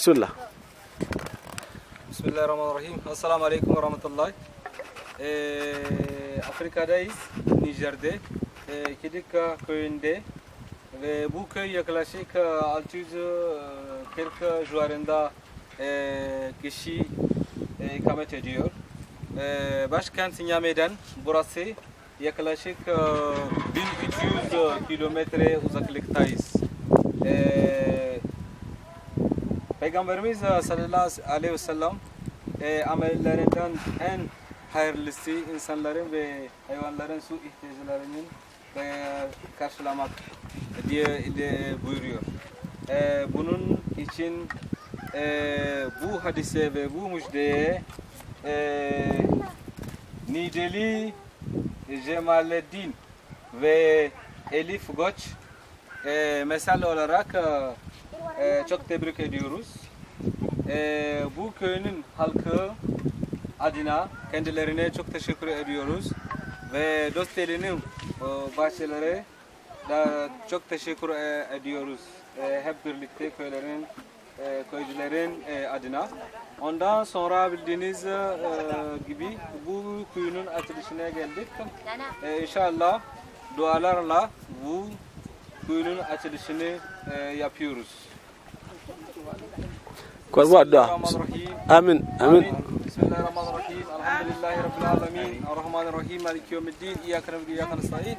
Bismillah. Bismillahirrahmanirrahim. Assalamu alaikum ve. Ee, Afrika'dayız, Nijer'de. Ee, Kidika köyünde. Ve bu köy yaklaşık e, 640 civarında e, kişi e, ikamet ediyor. E, başkent Niamey'den burası yaklaşık e, 1300 kilometre uzaklıktayız. E, Peygamberimiz e, sallallahu aleyhi ve sellem e, amellerinden en hayırlısı insanların ve hayvanların su ihtiyaçlarının e, karşılamak diye de buyuruyor. E, bunun için e, bu hadise ve bu müjdeye e, Niceli Cemalettin ve Elif Goç e, mesel olarak e, e, çok tebrik ediyoruz. E, bu köyün halkı adına kendilerine çok teşekkür ediyoruz. Ve Dosteli'nin e, bahçeleri da çok teşekkür e, ediyoruz. E, hep birlikte köylerin, e, köycülerin e, adına. Ondan sonra bildiğiniz e, gibi bu köyünün açılışına geldik. E, inşallah dualarla bu kuyunun açılışını e, yapıyoruz. كون وادا آمين آمين. بسم الله الرحمن الرحيم. الحمد لله رب العالمين. الرحمن الرحيم. مالك يوم الدين؟ إياك نعبد وإياك نستعين.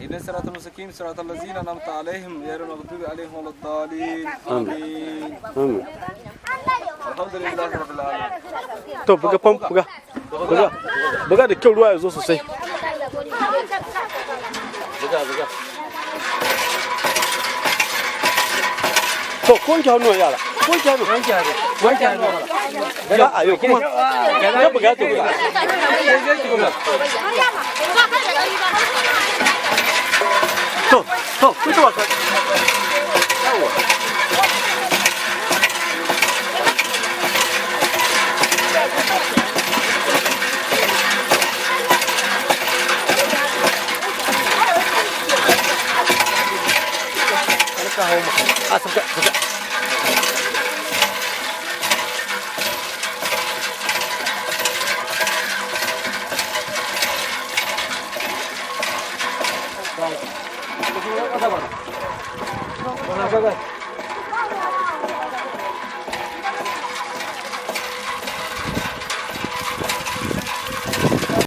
اهدنا الصراط المستقيم. صراط الذين أنعمت عليهم غير المغضوب عليهم ولا الضالين. آمين. آمين. الحمد لله رب العالمين. تو بقى بقى بقى. بقى. بقى da kyau ruwa ya zo بقى بقى. تو كون kun ki hannu 我见着，我见着，我见着了。俺阿姨，干嘛？俺也不敢走了。走走，回去吧，快。干好嘛？啊，走开，走开。Buenas tardes.